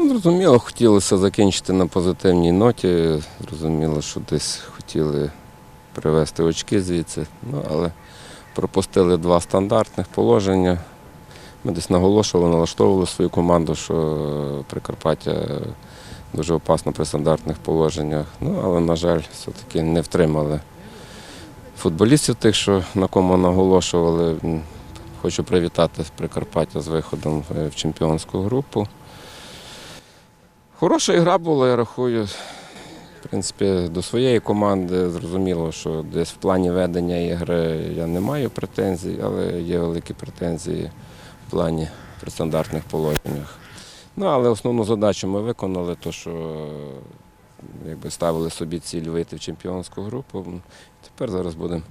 Ну, зрозуміло, хотілося закінчити на позитивній ноті. Зрозуміло, що десь хотіли привезти очки звідси. Ну, але пропустили два стандартних положення. Ми десь наголошували, налаштовували свою команду, що Прикарпаття дуже опасно при стандартних положеннях. Ну, але, на жаль, все-таки не втримали футболістів тих, що на кому наголошували. Хочу привітати Прикарпаття з виходом е, в чемпіонську групу. Хороша гра була, я рахую. В принципі, до своєї команди зрозуміло, що десь в плані ведення ігри я не маю претензій, але є великі претензії в плані при стандартних положеннях. Ну, але основну задачу ми виконали, то що якби ставили собі ціль вийти в чемпіонську групу. Тепер зараз будемо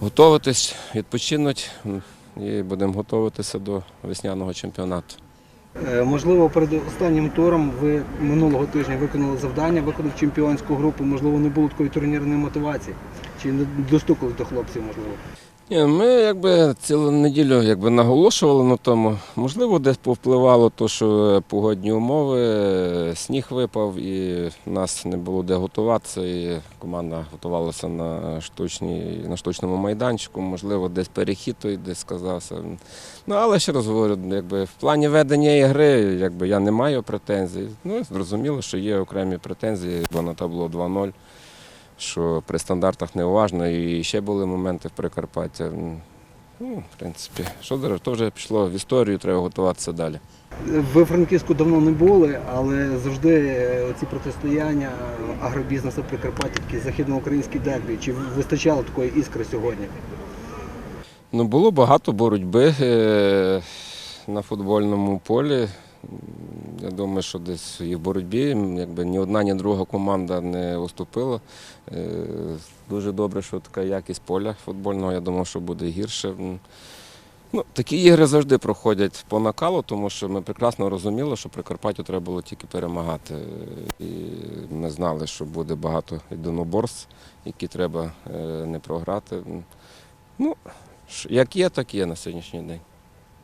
готуватись, відпочинути м, і будемо готуватися до весняного чемпіонату. Е, Можливо, перед останнім туром ви минулого тижня виконали завдання, виходили чемпіонську групу. Можливо, не було такої турнірної мотивації. Чи не достукали до хлопців, можливо? Ні, ми якби цілу неділю якби наголошували на тому. Можливо, десь повпливало те, що погодні умови, сніг випав і нас не було де готуватися. І команда готувалася на штучній, на штучному майданчику. Можливо, десь перехід той десь сказався. Ну, але ще раз говорю, якби в плані ведення ігри, якби я не маю претензій. Ну, зрозуміло, що є окремі претензії, бо на табло 2-0 що при стандартах неуважно, і ще були моменти в Прикарпаття. Ну, в принципі, що зараз, то вже пішло в історію, треба готуватися далі. Ви в Франківську давно не були, але завжди е, ці протистояння агробізнесу Прикарпаття, західноукраїнські дербі. Чи вистачало такої іскри сьогодні? Ну, було багато боротьби е, на футбольному полі. Я думаю, що десь і в боротьбі якби ні одна, ні друга команда не уступила. Е, Дуже добре, що така якість поля футбольного. Я думав, що буде гірше. Ну, такі ігри завжди проходять по накалу, тому що ми прекрасно розуміли, що Прикарпаттю треба було тільки перемагати. І ми знали, що буде багато єдиноборств, які треба е, не програти. Ну, Як є, так є на сьогоднішній день.